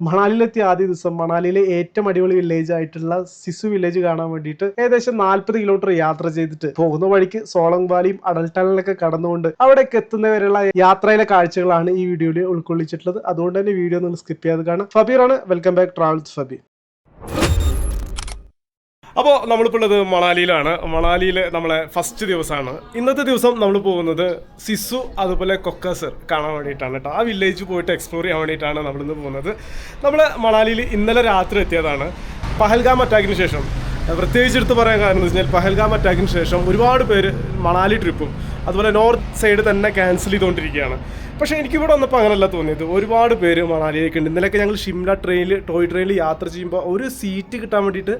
മണാലിയിലെത്തിയ ആദ്യ ദിവസം മണാലിയിലെ ഏറ്റവും അടിപൊളി വില്ലേജ് ആയിട്ടുള്ള സിസു വില്ലേജ് കാണാൻ വേണ്ടിയിട്ട് ഏകദേശം നാൽപ്പത് കിലോമീറ്റർ യാത്ര ചെയ്തിട്ട് പോകുന്ന വഴിക്ക് സോളങ് വാലിയും അടൽ ടണലൊക്കെ കടന്നുകൊണ്ട് അവിടേക്ക് എത്തുന്നവരെയുള്ള യാത്രയിലെ കാഴ്ചകളാണ് ഈ വീഡിയോയിൽ ഉൾക്കൊള്ളിച്ചിട്ടുള്ളത്. അതുകൊണ്ട് തന്നെ വീഡിയോ നിങ്ങൾ സ്കിപ്പ് ചെയ്യാതെ കാണാം. ഫബീറാണ് വെൽക്കം ബാക്ക് ട്രാവൽസ് ഫബീർ അപ്പോൾ നമ്മളിപ്പോൾ ഉള്ളത് മണാലിയിലാണ്. മണാലിയിൽ നമ്മളെ ഫസ്റ്റ് ദിവസമാണ്. ഇന്നത്തെ ദിവസം നമ്മൾ പോകുന്നത് സിസു അതുപോലെ കൊക്കസർ കാണാൻ വേണ്ടിയിട്ടാണ് കേട്ടോ. ആ വില്ലേജ് പോയിട്ട് എക്സ്പ്ലോർ ചെയ്യാൻ വേണ്ടിയിട്ടാണ് നമ്മളിന്ന് പോകുന്നത്. നമ്മൾ മണാലിയിൽ ഇന്നലെ രാത്രി എത്തിയതാണ്. പഹൽഗാം അറ്റാക്കിന് ശേഷം പ്രത്യേകിച്ച് എടുത്ത് പറയാൻ കാരണം എന്ന് വെച്ചാൽ പഹൽഗാം അറ്റാക്കിന് ശേഷം ഒരുപാട് പേര് മണാലി ട്രിപ്പും അതുപോലെ നോർത്ത് സൈഡ് തന്നെ ക്യാൻസൽ ചെയ്തുകൊണ്ടിരിക്കുകയാണ് പക്ഷേ എനിക്കിവിടെ വന്നപ്പോൾ അങ്ങനെയല്ല തോന്നിയത്. ഒരുപാട് പേര് മണാലിയിലേക്ക് ഉണ്ട്. ഇന്നലെയൊക്കെ ഞങ്ങൾ ഷിംല ട്രെയിനിൽ ടോയ് ട്രെയിനിൽ യാത്ര ചെയ്യുമ്പോൾ ഒരു സീറ്റ് കിട്ടാൻ വേണ്ടിയിട്ട്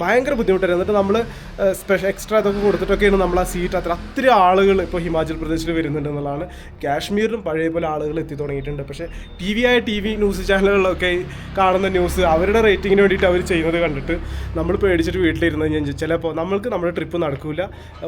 ഭയങ്കര ബുദ്ധിമുട്ടായിരുന്നു. എന്നിട്ട് നമ്മൾ സ്പെഷ്യൽ എക്സ്ട്രാ ഇതൊക്കെ കൊടുത്തിട്ടൊക്കെയാണ് നമ്മൾ ആ സീറ്റ് അത്ര അത്ര ആളുകൾ ഇപ്പോൾ ഹിമാചൽ പ്രദേശിൽ വരുന്നുണ്ട് എന്നുള്ളതാണ്. കാശ്മീരിലും പഴയ പോലെ ആളുകൾ എത്തി തുടങ്ങിയിട്ടുണ്ട്. പക്ഷേ ടി വി ആയ ടി വി ന്യൂസ് ചാനലുകളിലൊക്കെ കാണുന്ന ന്യൂസ് അവരുടെ റേറ്റിങ്ങിന് വേണ്ടിയിട്ട് അവർ ചെയ്യുന്നത് കണ്ടിട്ട് നമ്മൾ പേടിച്ചിട്ട് വീട്ടിലിരുന്ന് കഴിഞ്ഞാൽ ചിലപ്പോൾ നമ്മൾക്ക് നമ്മുടെ ട്രിപ്പ് നടക്കില്ല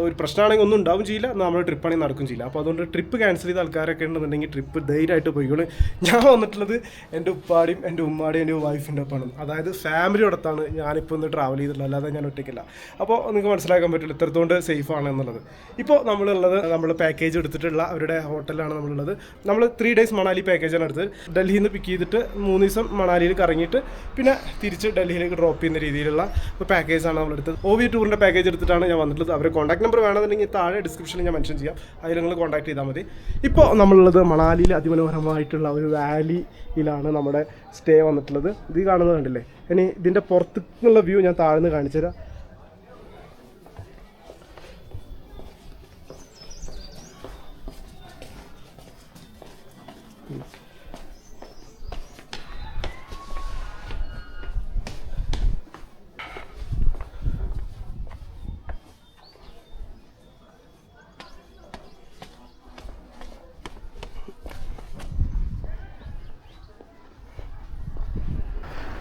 ഒരു പ്രശ്നമാണെങ്കിൽ ഒന്നും ഉണ്ടാവും ചെയ്യില്ല. നമ്മുടെ ട്രിപ്പാണെങ്കിൽ നടക്കും ചെയ്യില്ല. അപ്പോൾ അതുകൊണ്ട് ട്രിപ്പ് ക്യാൻസൽ ചെയ്ത ആൾക്കാരൊക്കെ ഉണ്ടെന്നുണ്ടെങ്കിൽ ട്രിപ്പ് ധൈര്യമായിട്ട് പോയിക്കോളും ഞാൻ വന്നിട്ടുള്ളത് എന്റെ ഉപ്പാടിയും എന്റെ ഉമ്മാടിയും എന്റെ വൈഫിന്റെ ഒപ്പമാണ്. അതായത് ഫാമിലിയോടത്താണ് ഞാനിപ്പോൾ ഒന്ന് ട്രാവൽ ചെയ്തിട്ടുള്ളത്. അല്ലാതെ ഞാൻ ഒറ്റയ്ക്കില്ല. അപ്പോൾ നിങ്ങൾക്ക് മനസ്സിലാക്കാൻ പറ്റില്ല ഇത്രത്തോണ്ട് സേഫ് ആണ് എന്നുള്ളത്. ഇപ്പോൾ നമ്മളുള്ളത് നമ്മൾ പാക്കേജ് എടുത്തിട്ടുള്ള അവരുടെ ഹോട്ടലാണ് നമ്മളുള്ളത്. നമ്മൾ ത്രീ ഡേയ്സ് മണാലി പാക്കേജാണ് എടുത്തത്. ഡൽഹിയിൽ നിന്ന് പിക്ക് ചെയ്തിട്ട് മൂന്ന് ദിവസം മണാലിയിൽ കറങ്ങിയിട്ട് പിന്നെ തിരിച്ച് ഡൽഹിയിലേക്ക് ഡ്രോപ്പ് ചെയ്യുന്ന രീതിയിലുള്ള ഒരു പാക്കേജാണ് നമ്മൾ ഓ വി ടൂറിന്റെ പാക്കേജ് എടുത്തിട്ടാണ് ഞാൻ വന്നിട്ടുള്ളത്. അവരെ കോൺടാക്ട് നമ്പർ വേണമെന്നുണ്ടെങ്കിൽ താഴെ ഡിസ്ക്രിപ്ഷനിൽ ഞാൻ മെൻഷൻ ചെയ്യാം. അതിൽ നിങ്ങൾ കോൺടാക്ട് ചെയ്താൽ മതി. ഇപ്പോൾ നമ്മളുള്ളത് മണാലിയിൽ അതിമനോഹരമായിട്ടുള്ള ഒരു വാലിയിലാണ് നമ്മുടെ സ്റ്റേ വന്നിട്ടുള്ളത്. ഇത് കാണുന്നത് കണ്ടില്ലേ? ഇനി ഇതിന്റെ പുറത്തുള്ള വ്യൂ ഞാൻ താഴ്ന്ന് കാണിച്ചു തരാം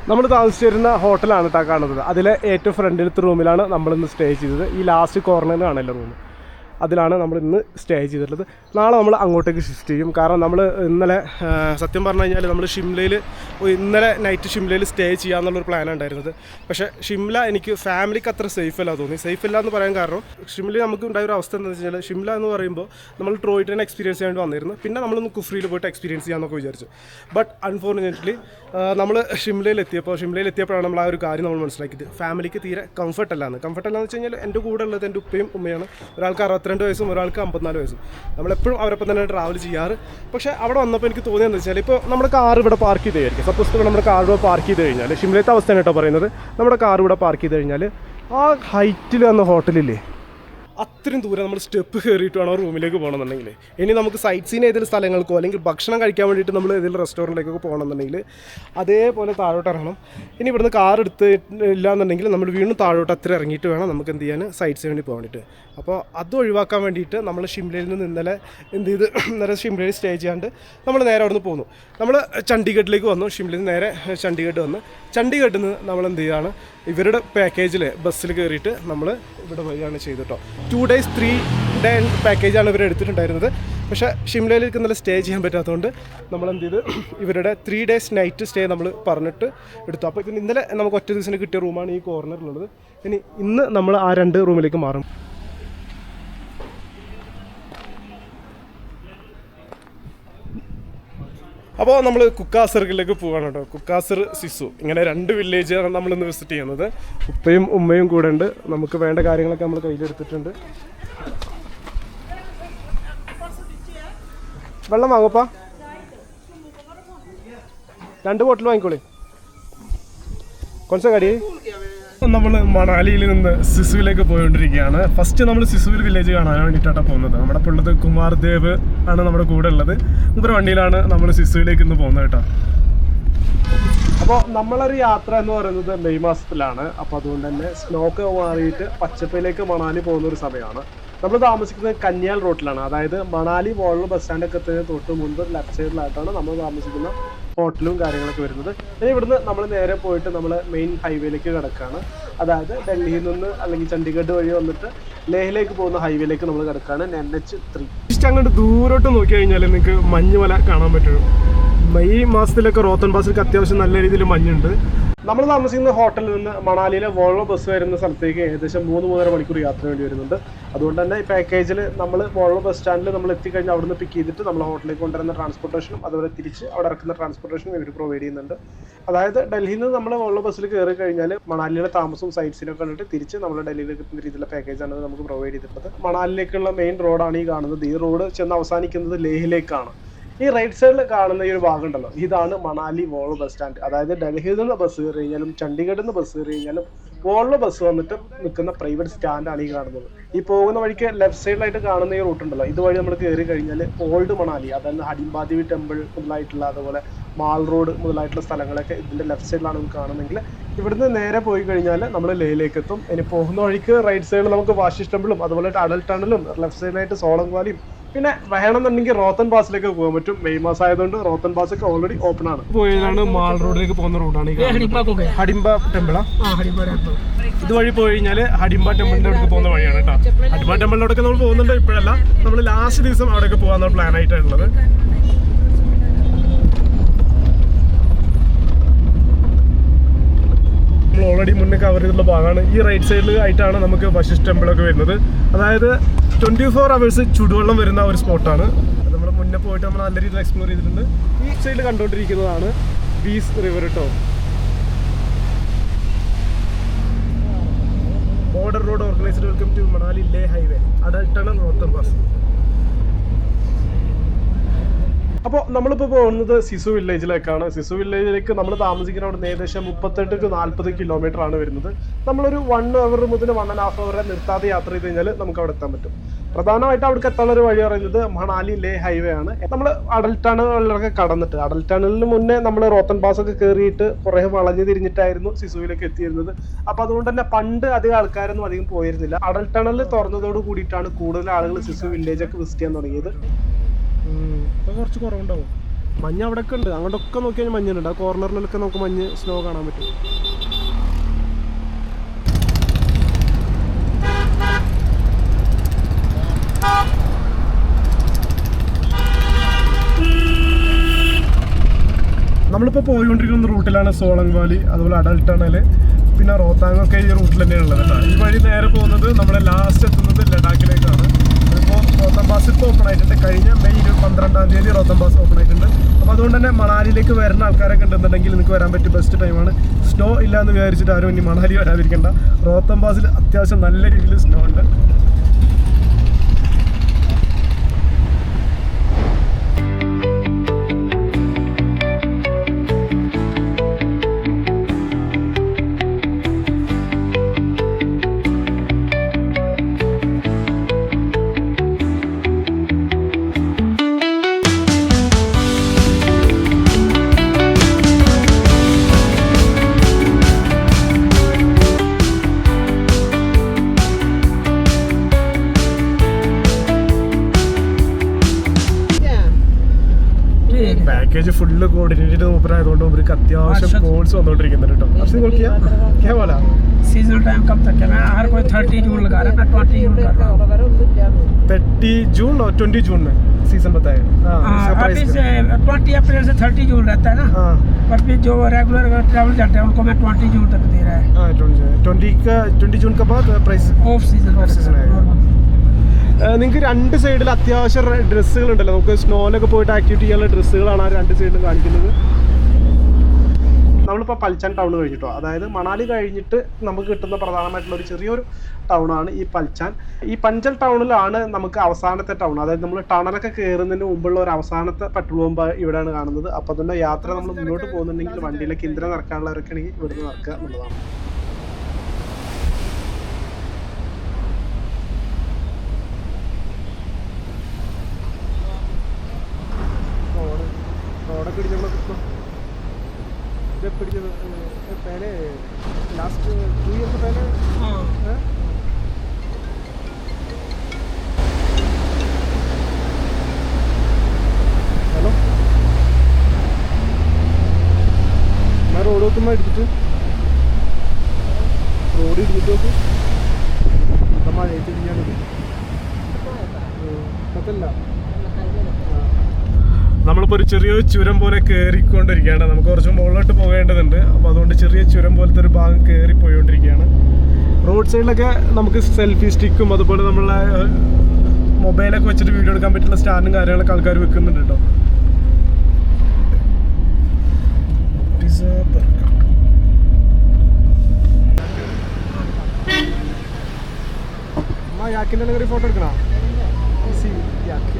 നമ്മൾ താമസിച്ചിരുന്ന ഹോട്ടലാണ് കേട്ടോ കാണുന്നത്. അതിലെ ഏറ്റവും ഫ്രണ്ടിലത്തെ റൂമിലാണ് നമ്മളിന്ന് സ്റ്റേ ചെയ്തത്. ഈ ലാസ്റ്റ് കോർണറിലാണല്ലോ റൂം അതിലാണ് നമ്മൾ ഇന്ന് സ്റ്റേ ചെയ്തിട്ടുള്ളത്. നാളെ നമ്മൾ അങ്ങോട്ടേക്ക് ഷിഫ്റ്റ് ചെയ്യും. കാരണം നമ്മൾ ഇന്നലെ സത്യം പറഞ്ഞു കഴിഞ്ഞാൽ നമ്മൾ ഷിംലയിൽ ഇന്നലെ നൈറ്റ് ഷിംലയിൽ സ്റ്റേ ചെയ്യാമെന്നുള്ളൊരു പ്ലാൻ ഉണ്ടായിരുന്നത്. പക്ഷേ ഷിംല എനിക്ക് ഫാമിലിക്ക് അത്ര സേഫ് അല്ല തോന്നി. സേഫ് അല്ല എന്ന് പറയാൻ കാരണം ഷിംലയിൽ നമുക്ക് ഉണ്ടായ ഒരു അവസ്ഥ എന്താണെന്ന് വെച്ചാൽ ഷിംല എന്ന് പറയുമ്പോൾ നമ്മൾ ട്രോയ് ട്രെയിൻ എക്സ്പീരിയൻസ് ചെയ്യാൻ വന്നിരുന്നു. പിന്നെ നമ്മളൊന്ന് കുഫ്രിയിൽ പോയിട്ട് എക്സ്പീരിയൻസ് ചെയ്യാമെന്നൊക്കെ വിചാരിച്ചു. ബട്ട് അൺഫോർച്ചുനേറ്റ്ലി നമ്മൾ ഷിംലയിൽ എത്തിയപ്പോൾ ഷിംലയിൽ എത്തിയപ്പോഴാണ് നമ്മൾ ആ ഒരു കാര്യം നമ്മൾ മനസ്സിലാക്കിയത്. ഫാമിലിക്ക് തീരെ കംഫർട്ടല്ലാന്ന് കംഫർട്ടല്ലാന്ന് വെച്ച് കഴിഞ്ഞാൽ എന്റെ കൂടെ ഉള്ളത് എന്റെ ഉപ്പയും ഉമ്മയാണ്. ഒരാൾക്ക് അറുപത്തിരണ്ട് വയസ്സും ഒരാൾക്ക് അമ്പത്തിനാല് വയസ്സും. നമ്മളെപ്പോഴും അവരൊപ്പം തന്നെ ട്രാവൽ ചെയ്യാറ്. പക്ഷേ അവിടെ വന്നപ്പോൾ എനിക്ക് തോന്നിയെന്ന് വെച്ചാൽ ഇപ്പോൾ നമ്മുടെ കാർ ഇവിടെ പാർക്ക് ചെയ്ത് കഴിഞ്ഞാൽ സപ്പോസ് ഇപ്പോൾ നമ്മുടെ കാർ ഇവിടെ പാർക്ക് ചെയ്ത് കഴിഞ്ഞാൽ ഷിംലത്തെ അവസ്ഥയാണ് കേട്ടോ പറയുന്നത്. നമ്മുടെ കാർ ഇവിടെ പാർക്ക് ചെയ്ത് കഴിഞ്ഞാൽ ആ ഹൈറ്റിൽ വന്ന ഹോട്ടലില്ലേ അത്രയും ദൂരം നമ്മൾ സ്റ്റെപ്പ് കയറിയിട്ട് വേണം റൂമിലേക്ക് പോകണമെന്നുണ്ടെങ്കിൽ. ഇനി നമുക്ക് സൈറ്റ് സീൻ ഏതെങ്കിലും സ്ഥലങ്ങൾക്കോ അല്ലെങ്കിൽ ഭക്ഷണം കഴിക്കാൻ വേണ്ടിയിട്ട് നമ്മൾ ഏതെങ്കിലും റെസ്റ്റോറന്റിലേക്കൊക്കെ പോകണമെന്നുണ്ടെങ്കിൽ അതേപോലെ താഴോട്ട് ഇറങ്ങണം. ഇനി ഇവിടുന്ന് കാർ എടുത്ത് ഇല്ല എന്നുണ്ടെങ്കിൽ നമ്മൾ വീണ്ടും താഴോട്ട് അത്ര ഇറങ്ങിയിട്ട് വേണം നമുക്ക് എന്ത് ചെയ്യാൻ സൈറ്റ് സീൻ വേണ്ടി പോകാൻ വേണ്ടിയിട്ട് അപ്പോൾ അത് ഒഴിവാക്കാൻ വേണ്ടിയിട്ട് നമ്മൾ ഷിംലയിൽ നിന്ന് ഇന്നലെ എന്ത് ചെയ്ത് ഇന്നലെ ഷിംലയിൽ സ്റ്റേ ചെയ്യാണ്ട് നമ്മൾ നേരെ അവിടെ നിന്ന് പോകുന്നു നമ്മൾ ചണ്ഡീഗഡിലേക്ക് വന്നു. ഷിംലയിൽ നിന്ന് നേരെ ചണ്ഡീഗഡ് വന്ന്. ചണ്ഡീഗഡിൽ നിന്ന് നമ്മൾ എന്ത് ചെയ്യുകയാണ് ഇവരുടെ പാക്കേജിൽ ബസ്സിൽ കയറിയിട്ട് നമ്മൾ ഇവിടെ വരികയാണ് ചെയ്തിട്ടോ ടു ഡേയ്സ് ത്രീ ഡേ പാക്കേജാണ് ഇവർ എടുത്തിട്ടുണ്ടായിരുന്നത്. പക്ഷേ ഷിംലയിലേക്ക് ഇന്നലെ സ്റ്റേ ചെയ്യാൻ പറ്റാത്തതുകൊണ്ട് നമ്മൾ എന്ത് ചെയ്ത് ഇവരുടെ ത്രീ ഡേയ്സ് നൈറ്റ് സ്റ്റേ നമ്മൾ പറഞ്ഞിട്ട് എടുത്തു. അപ്പോൾ ഇന്നലെ നമുക്ക് ഒറ്റ ദിവസം കിട്ടിയ റൂമാണ് ഈ കോർണറിലുള്ളത് ഇനി ഇന്ന് നമ്മൾ ആ രണ്ട് റൂമിലേക്ക് മാറും. അപ്പോൾ നമ്മൾ കുക്കാസറിലേക്ക് പോവാണ് കേട്ടോ. കുക്കാസർ സിസു. ഇങ്ങനെ രണ്ട് വില്ലേജാണ് നമ്മൾ ഇന്ന് വിസിറ്റ് ചെയ്യുന്നത്. ഉപ്പയും ഉമ്മയും കൂടെ ഉണ്ട്. നമുക്ക് വേണ്ട കാര്യങ്ങളൊക്കെ നമ്മൾ കയ്യിലെടുത്തിട്ടുണ്ട്. വെള്ളം വാങ്ങപ്പാ രണ്ട് ബോട്ടിൽ വാങ്ങിക്കോളി. കുറച്ച് കടി നമ്മൾ മണാലിയിൽ നിന്ന് സിസുവിലേക്ക് പോയിക്കൊണ്ടിരിക്കുകയാണ് ഫസ്റ്റ് നമ്മൾ സിസുവിൽ വില്ലേജ് കാണാൻ വേണ്ടിയിട്ടാണ് പോകുന്നത്. നമ്മുടെ ഇപ്പോൾ ഉള്ളത് കുമാർ ദേവ് ആണ് നമ്മുടെ കൂടെ ഉള്ളത്. ഇവരുടെ വണ്ടിയിലാണ് നമ്മൾ സിസുവിലേക്ക് ഇന്ന് പോകുന്നത് കേട്ടോ. അപ്പോൾ നമ്മളൊരു യാത്ര എന്ന് പറയുന്നത് മെയ് മാസത്തിലാണ്. അപ്പോൾ അതുകൊണ്ട് തന്നെ സ്നോക്ക് മാറിയിട്ട് പച്ചപ്പയിലേക്ക് മണാലി പോകുന്ന ഒരു സമയമാണ്. നമ്മൾ താമസിക്കുന്നത് കന്യാൽ റോട്ടിലാണ് അതായത് മണാലി വോളർ ബസ് സ്റ്റാൻഡൊക്കെ തൊട്ട് മുൻപ് ലെഫ്റ്റ് സൈഡിലായിട്ടാണ് നമ്മൾ താമസിക്കുന്ന ഹോട്ടലും കാര്യങ്ങളൊക്കെ വരുന്നത്. ഇനി ഇവിടുന്ന് നമ്മൾ നേരെ പോയിട്ട് നമ്മൾ മെയിൻ ഹൈവേയിലേക്ക് കിടക്കുകയാണ് അതായത് ഡൽഹിയിൽ നിന്ന് അല്ലെങ്കിൽ ചണ്ഡീഗഡ് വഴി വന്നിട്ട് ലേഹിലേക്ക് പോകുന്ന ഹൈവേയിലേക്ക് നമ്മൾ കിടക്കുകയാണ് എൻ എച്ച് ത്രീ ജസ്റ്റ് അങ്ങോട്ട് ദൂരോട്ട് നോക്കി കഴിഞ്ഞാൽ നിങ്ങൾക്ക് മഞ്ഞുമല കാണാൻ പറ്റുള്ളൂ മെയ് മാസത്തിലൊക്കെ റോത്തൺ പാസിലേക്ക് അത്യാവശ്യം നല്ല രീതിയിൽ മഞ്ഞുണ്ട്. നമ്മൾ താമസിക്കുന്ന ഹോട്ടലിൽ നിന്ന് മണാലിയിലെ വോൾവോ ബസ് വരുന്ന സ്ഥലത്തേക്ക് ഏകദേശം മൂന്ന് മൂന്നര മണിക്കൂർ യാത്ര വേണ്ടി വരുന്നുണ്ട്. അതുകൊണ്ട് തന്നെ ഈ പാക്കേജിൽ നമ്മൾ വോൾവോ ബസ് സ്റ്റാൻഡിൽ നമ്മൾ എത്തിക്കഴിഞ്ഞാൽ അവിടുന്ന് പിക്ക് ചെയ്തിട്ട് നമ്മൾ ഹോട്ടലിലേക്ക് കൊണ്ടുവരുന്ന ട്രാൻസ്പോർട്ടേഷനും അതുപോലെ തിരിച്ച് അവിടെ ഇറക്കുന്ന ട്രാൻസ്പോർട്ടേഷനും ഇവർ പ്രൊവൈഡ് ചെയ്യുന്നുണ്ട്. അതായത് ഡൽഹിയിൽ നിന്ന് നമ്മൾ വോൾവോ ബസ്സിൽ കയറി കഴിഞ്ഞാൽ മണാലിയിലെ താമസവും സൈറ്റ്സിനൊക്കെ കണ്ടിട്ട് തിരിച്ച് നമ്മൾ ഡൽഹിയിലേക്ക് എത്തുന്ന രീതിയിലുള്ള പാക്കേജാണ് നമുക്ക് പ്രൊവൈഡ് ചെയ്തിട്ടുള്ളത്. മണാലിയിലേക്കുള്ള മെയിൻ റോഡാണ് ഈ കാണുന്നത്. ഈ റോഡ് ചെന്ന് അവസാനിക്കുന്നത് ലേഹിലേക്കാണ്. ഈ റൈറ്റ് സൈഡിൽ കാണുന്ന ഈ ഒരു ഭാഗം ഉണ്ടല്ലോ ഇതാണ് മണാലി വോൾവ് ബസ് സ്റ്റാൻഡ് അതായത് ഡൽഹിയിൽ നിന്ന് ബസ് കയറി കഴിഞ്ഞാലും ചണ്ഡീഗഡിൽ നിന്ന് ബസ് കയറി കഴിഞ്ഞാലും വോൾവ് ബസ് വന്നിട്ട് നിൽക്കുന്ന പ്രൈവറ്റ് സ്റ്റാൻഡാണ് ഈ കാണുന്നത്. ഈ പോകുന്ന വഴിക്ക് ലെഫ്റ്റ് സൈഡിലായിട്ട് കാണുന്ന ഈ റൂട്ട് ഉണ്ടല്ലോ. ഇതുവഴി നമ്മൾ കയറി കഴിഞ്ഞാൽ ഓൾഡ് മണാലി അതായത് ഹഡിംബാദേവി ടെമ്പിൾ മുതലായിട്ടുള്ള അതുപോലെ മാൾ റോഡ് മുതലായിട്ടുള്ള സ്ഥലങ്ങളൊക്കെ ഇതിന്റെ ലെഫ്റ്റ് സൈഡിലാണ് നമുക്ക് കാണുന്നെങ്കിൽ ഇവിടുന്ന് നേരെ പോയി കഴിഞ്ഞാൽ നമ്മൾ ലേയിലേക്ക് എത്തും. ഇനി പോകുന്ന വഴിക്ക് റൈറ്റ് സൈഡിൽ നമുക്ക് വാഷിഷ് ടെമ്പിളും അതുപോലെ അടൽ ടണലും ലെഫ്റ്റ് സൈഡിലായിട്ട് സോളങ് വാലിയും പിന്നെ വേണമെന്നുണ്ടെങ്കിൽ റോത്തൻ പാസിലേക്ക് പോകാൻ പറ്റും. മെയ് മാസം ആയതുകൊണ്ട് റോത്തൻ പാസ് ഒക്കെ ഓൾറെഡി ഓപ്പൺ ആണ്. പോയിലാണ് മാൾ റോഡിലേക്ക് പോകുന്ന റോഡാണ് ഈ കാണുന്നത്. ഹഡിംബ ടെമ്പിളാ? പോയി കഴിഞ്ഞാൽ ഹഡിംബ ടെമ്പിളിന്റെ അടുത്ത് പോകുന്ന വഴിയാണ് കേട്ടോ. ഹഡിംബ ടെമ്പിളിന്റെ അടുത്ത് നമ്മൾ പോകുന്നുണ്ട് ഇപ്പോഴല്ല. നമ്മൾ ലാസ്റ്റ് ദിവസം അവിടെയൊക്കെ പോകാൻ പ്ലാൻ ആയിട്ടാണുള്ളത് ഓൾറെഡി മുന്നേ കവർ ചെയ്തിട്ടുള്ള ഭാഗമാണ്. ഈ റൈറ്റ് സൈഡിൽ ആയിട്ടാണ് നമുക്ക് വശിഷ് ടെമ്പിളൊക്കെ വരുന്നത്. അതായത് ട്വന്റി ഫോർ അവേഴ്സ് ചുടുവെള്ളം വരുന്ന ഒരു സ്പോട്ടാണ് നമ്മൾ മുന്നേ പോയിട്ട് നമ്മൾ നല്ല രീതിയിൽ എക്സ്പ്ലോർ ചെയ്തിട്ടുണ്ട്. ഈ സൈഡിൽ കണ്ടുകൊണ്ടിരിക്കുന്നതാണ് ബീസ് റിവർ കേട്ടോ border road organised welcome to Manali Leh highway Atal tunnel Rohtang pass അപ്പോൾ നമ്മളിപ്പോൾ പോകുന്നത് സിസു വില്ലേജിലേക്കാണ്. സിസു വില്ലേജിലേക്ക് നമ്മൾ താമസിക്കുന്ന അവിടെ ഏകദേശം മുപ്പത്തെട്ട് ടു നാൽപ്പത് കിലോമീറ്റർ ആണ് വരുന്നത്. നമ്മളൊരു വൺ അവർ മുതൽ വൺ ആൻഡ് ഹാഫ് അവർ നിർത്താതെ യാത്ര ചെയ്ത് കഴിഞ്ഞാൽ നമുക്ക് അവിടെ എത്താൻ പറ്റും. പ്രധാനമായിട്ട് അവിടെ എത്താനുള്ള ഒരു വഴി പറയുന്നത് മണാലി ലേ ഹൈവേ ആണ്. നമ്മൾ അടൽ ടണലുകളിലൊക്കെ കടന്നിട്ട് അടൽ ടണലിന് മുന്നേ നമ്മൾ റോത്തൻ പാസ് ഒക്കെ കയറിയിട്ട് കുറേ വളഞ്ഞു തിരിഞ്ഞിട്ടായിരുന്നു സിസുവിലേക്ക് എത്തിയിരുന്നത്. അപ്പോൾ അതുകൊണ്ട് തന്നെ പണ്ട് അധികം ആൾക്കാരൊന്നും അധികം പോയിരുന്നില്ല. അടൽ ടണൽ തുറന്നതോട് കൂടിയിട്ടാണ് കൂടുതൽ ആളുകൾ സിസു വില്ലേജ് ഒക്കെ വിസിറ്റ് ചെയ്യാൻ തുടങ്ങിയത്. ഇപ്പൊ കുറച്ച് കുറവുണ്ടാവും. മഞ്ഞ് അവിടെയൊക്കെ ഉണ്ട്. അങ്ങോട്ടൊക്കെ നോക്കി കഴിഞ്ഞാൽ മഞ്ഞുണ്ട്. ആ കോർണറിലൊക്കെ നമുക്ക് മഞ്ഞ് സ്നോ കാണാൻ പറ്റും. നമ്മളിപ്പോൾ പോയിക്കൊണ്ടിരിക്കുന്ന റൂട്ടിലാണ് സോളങ് വാലി അതുപോലെ അഡൽ ടണൽ പിന്നെ റോത്താങ് ഒക്കെ ഈ റൂട്ടിൽ തന്നെയാണ് ഉള്ളത് കേട്ടോ. ഈ വഴി നേരെ പോകുന്നത് നമ്മളെ ലാസ്റ്റ് എത്തുന്നത് ലഡാക്കിലേക്കാണ് അതിപ്പോൾ റോത്തം പാസ് ഇപ്പോൾ ഓപ്പൺ ആയിട്ടുണ്ട് കഴിഞ്ഞ മെയ് ഇരു പന്ത്രണ്ടാം തീയതി റോത്തം പാസ് ഓപ്പൺ ആയിട്ടുണ്ട് അപ്പോൾ അതുകൊണ്ട് തന്നെ മണാലിയിലേക്ക് വരുന്ന ആൾക്കാരൊക്കെ ഉണ്ടെന്നുണ്ടെങ്കിൽ നിങ്ങൾക്ക് വരാൻ പറ്റിയ ബെസ്റ്റ് ടൈമാണ് സ്നോ ഇല്ല എന്ന് വിചാരിച്ചിട്ട് ആരും ഇനി മണാലി വരാതിരിക്കേണ്ട. റോത്തം പാസിൽ അത്യാവശ്യം നല്ല രീതിയിൽ സ്നോ ഉണ്ട്. മൂപ്പറായതുകൊണ്ട് ഇവർക്ക് അത്യാവശ്യം अच्छा। കോൾസ് വന്നുകൊണ്ടിരിക്കുന്നുണ്ട് കേട്ടോ അർഷദ് നോക്കിയാ ക്യാ പോലെ सीजन टाइम कब तक है मैं हर कोई थर्टी जून लगा रहा है मैं ट्वेंटी जून कर रहा हूँ थर्टी जून और ट्वेंटी जून में सीजन बताए हाँ, इसका हाँ, प्राइस अभी क्या? से ट्वेंटी अप्रैल से थर्टी जून रहता है ना हाँ पर फिर जो रेगुलर ट्रैवल करते हैं उनको मैं ट्वेंटी जून तक दे रहा है हाँ ट्वेंटी ट्वेंटी का ट्वेंटी जून का बाद price off season Off season आएगा। നിങ്ങൾക്ക് രണ്ട് സൈഡിൽ അത്യാവശ്യം ഡ്രസ്സുകൾ ഉണ്ടല്ലോ നമുക്ക് സ്നോയിലൊക്കെ പോയിട്ട് ആക്ടിവിറ്റി ചെയ്യാനുള്ള ഡ്രസ്സുകളാണ് ആ രണ്ട് സൈഡിലും കാണിക്കുന്നത് നമ്മളിപ്പോൾ പൽച്ചാൻ ടൗൺ കഴിഞ്ഞിട്ടോ? അതായത് മണാലി കഴിഞ്ഞിട്ട് നമുക്ക് കിട്ടുന്ന പ്രധാനമായിട്ടുള്ള ഒരു ചെറിയൊരു ടൗണാണ് ഈ പൽച്ചാൻ. ഈ പഞ്ചൽ ടൗണിലാണ് നമുക്ക് അവസാനത്തെ ടൗൺ അതായത് നമ്മൾ ടണലൊക്കെ കയറുന്നതിന് മുമ്പുള്ള ഒരു അവസാനത്തെ പെട്രോൾ പമ്പ് ഇവിടെയാണ് കാണുന്നത്. അപ്പോൾ തന്നെ യാത്ര നമ്മൾ മുന്നോട്ട് പോകുന്നുണ്ടെങ്കിൽ വണ്ടിയിലേക്ക് ഇന്ധനം നിറക്കാനുള്ളവരൊക്കെ ആണെങ്കിൽ ഇവിടുന്ന് നിറക്കുക എന്നുള്ളതാണ് റോഡ് റോഡൊക്കെ ഇടിച്ചപ്പോൾ കിട്ടും ഇത് പിടിച്ചത് पहले लास्ट टू ईयर से पहले हाँ हैं? ഹലോ ഞാൻ റോഡ് നോക്കുമ്പോൾ എടുത്തിട്ട് റോഡ് ഇടിച്ചിട്ട് നോക്ക് ഇവിടെ മഴയത്ത് ഇടിഞ്ഞാണ് അതല്ല നമ്മളിപ്പോൾ ഒരു ചെറിയ ചുരം പോലെ കയറിക്കൊണ്ടിരിക്കുകയാണ് നമുക്ക് കുറച്ച് മുകളിലോട്ട് ഭാഗം കയറി പോയിക്കൊണ്ടിരിക്കുകയാണ് റോഡ് സൈഡിലൊക്കെ നമുക്ക് സെൽഫി സ്റ്റിക്കും അതുപോലെ നമ്മളെ മൊബൈലൊക്കെ വെച്ചിട്ട് വീഡിയോ എടുക്കാൻ പറ്റുന്ന സ്റ്റാൻഡും കാര്യങ്ങളൊക്കെ ആൾക്കാർ വെക്കുന്നുണ്ട് കേട്ടോ. യാക്കിന്റെ കയറി ഫോട്ടോ എടുക്കണോ? സി യാക്ക്.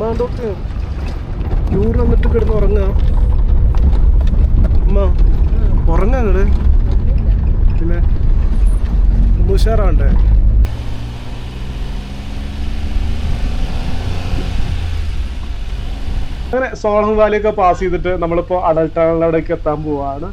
മാന്തോത്ത് ടൂർ വന്നിട്ട് കിടന്ന് ഉറങ്ങുക അമ്മ ഉറങ്ങാ പിന്നെ ഉഷാറാണ്ടേ അങ്ങനെ സോളം വാലിയൊക്കെ പാസ് ചെയ്തിട്ട് നമ്മളിപ്പോ അടൽ ടണലിലവിടേക്ക് എത്താൻ പോവാണ്.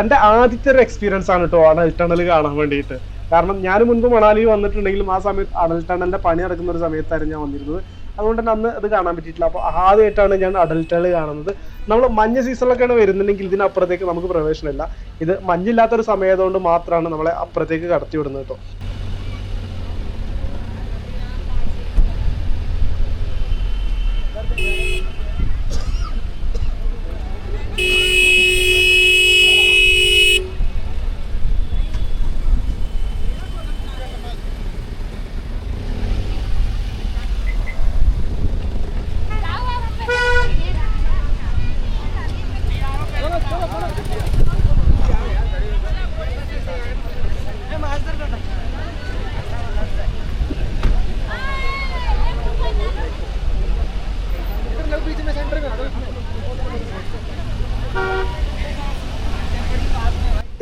എന്റെ ആദ്യത്തെ ഒരു എക്സ്പീരിയൻസ് ആണ് കേട്ടോ അടൽ ടണൽ കാണാൻ വേണ്ടിയിട്ട്. കാരണം ഞാൻ മുൻപ് മണാലി വന്നിട്ടുണ്ടെങ്കിലും ആ സമയത്ത് അടൽ ടണലിന്റെ പണി നടക്കുന്ന ഒരു സമയത്തായിരുന്നു ഞാൻ വന്നിരുന്നത്. അതുകൊണ്ട് തന്നെ അന്ന് അത് കാണാൻ പറ്റിയിട്ടില്ല. അപ്പോൾ ആദ്യമായിട്ടാണ് ഞാൻ അഡൽട്ടുകൾ കാണുന്നത്. നമ്മൾ മഞ്ഞ സീസണിലൊക്കെയാണ് വരുന്നുണ്ടെങ്കിൽ ഇതിനപ്പുറത്തേക്ക് നമുക്ക് പ്രവേശനമില്ല. ഇത് മഞ്ഞില്ലാത്തൊരു സമയമായതുകൊണ്ട് മാത്രമാണ് നമ്മളെ അപ്പുറത്തേക്ക് കടത്തി വിടുന്നത് കേട്ടോ.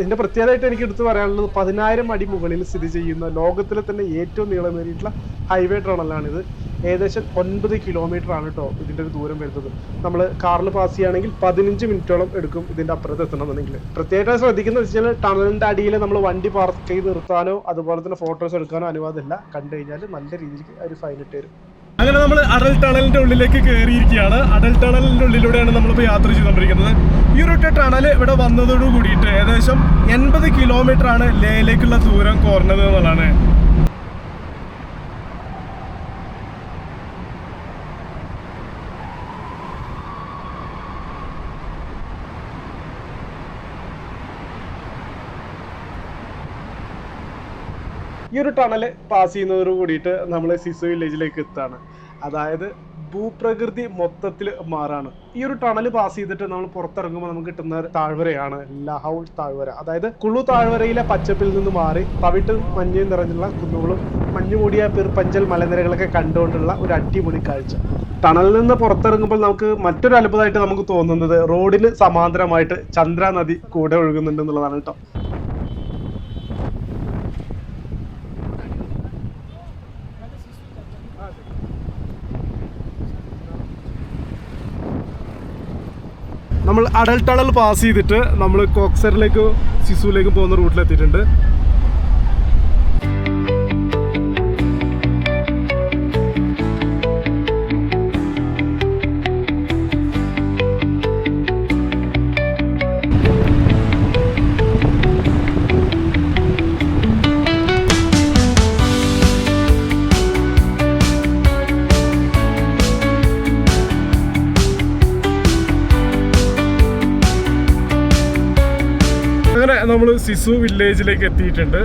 ഇതിന്റെ പ്രത്യേകമായിട്ട് എനിക്ക് എടുത്തു പറയാനുള്ളത് പതിനായിരം അടി മുകളിൽ സ്ഥിതി ചെയ്യുന്ന ലോകത്തിലെ തന്നെ ഏറ്റവും നീളമേറിയിട്ടുള്ള ഹൈവേ ടണലാണിത്. ഏകദേശം ഒൻപത് കിലോമീറ്റർ ആണ് കേട്ടോ ഇതിന്റെ ഒരു ദൂരം വരുന്നത്. നമ്മൾ കാറിൽ പാസ് ചെയ്യുകയാണെങ്കിൽ പതിനഞ്ച് മിനിറ്റോളം എടുക്കും ഇതിന്റെ അപ്പുറത്ത് എത്തണമെന്നുണ്ടെങ്കിൽ പ്രത്യേകമായി ശ്രദ്ധിക്കുന്നത് കഴിഞ്ഞാൽ ടണലിന്റെ അടിയിൽ നമ്മൾ വണ്ടി പാർക്ക് ചെയ്ത് നിർത്താനോ അതുപോലെ തന്നെ ഫോട്ടോസ് എടുക്കാനോ അനുവാദമില്ല. കണ്ടു കഴിഞ്ഞാൽ നല്ല രീതിയിൽ ഒരു ഫൈൻ ഇട്ട് തരും. അങ്ങനെ നമ്മൾ അടൽ ടണലിന്റെ ഉള്ളിലേക്ക് കയറിയിരിക്കുകയാണ് അടൽ ടണലിന്റെ ഉള്ളിലൂടെയാണ് നമ്മളിപ്പോൾ യാത്ര ചെയ്തുകൊണ്ടിരിക്കുന്നത്. ഈ ഒരു ടണൽ ഇവിടെ വന്നതോടു കൂടിയിട്ട് ഏകദേശം എൺപത് കിലോമീറ്റർ ആണ് ലേയിലേക്കുള്ള ദൂരം കുറഞ്ഞത് എന്നുള്ളതാണ്. ഈ ഒരു ടണൽ പാസ് ചെയ്യുന്നതോട് കൂടിയിട്ട് നമ്മൾ സിസു വില്ലേജിലേക്ക് എത്താണ്. അതായത് ഭൂപ്രകൃതി മൊത്തത്തിൽ മാറാണ്. ഈ ഒരു ടണൽ പാസ് ചെയ്തിട്ട് നമ്മൾ പുറത്തിറങ്ങുമ്പോൾ നമുക്ക് കിട്ടുന്ന താഴ്വരയാണ് ലഹൗൾ താഴ്വര. അതായത് കുളു താഴ്വരയിലെ പച്ചപ്പിൽ നിന്ന് മാറി തവിട്ടും മഞ്ഞയും നിറഞ്ഞുള്ള കുന്നുകളും മഞ്ഞുമൂടിയ മൂടിയ പിർപ്പഞ്ചൽ മലനിരകളൊക്കെ കണ്ടുകൊണ്ടുള്ള ഒരു അടിപൊളി കാഴ്ച. ടണലിൽ നിന്ന് പുറത്തിറങ്ങുമ്പോൾ നമുക്ക് മറ്റൊരു അത്ഭുതമായിട്ട് നമുക്ക് തോന്നുന്നത് റോഡിന് സമാന്തരമായിട്ട് ചന്ദ്ര നദി കൂടെ ഒഴുകുന്നുണ്ട് എന്നുള്ളതാണ് കേട്ടോ. നമ്മൾ അടൽ ടണൽ പാസ് ചെയ്തിട്ട് നമ്മൾ കോക്സറിലേക്ക് സിസുവിലേക്കും പോകുന്ന റൂട്ടിൽ അങ്ങനെ നമ്മൾ സിസു വില്ലേജിലേക്ക് എത്തിയിട്ടുണ്ട്.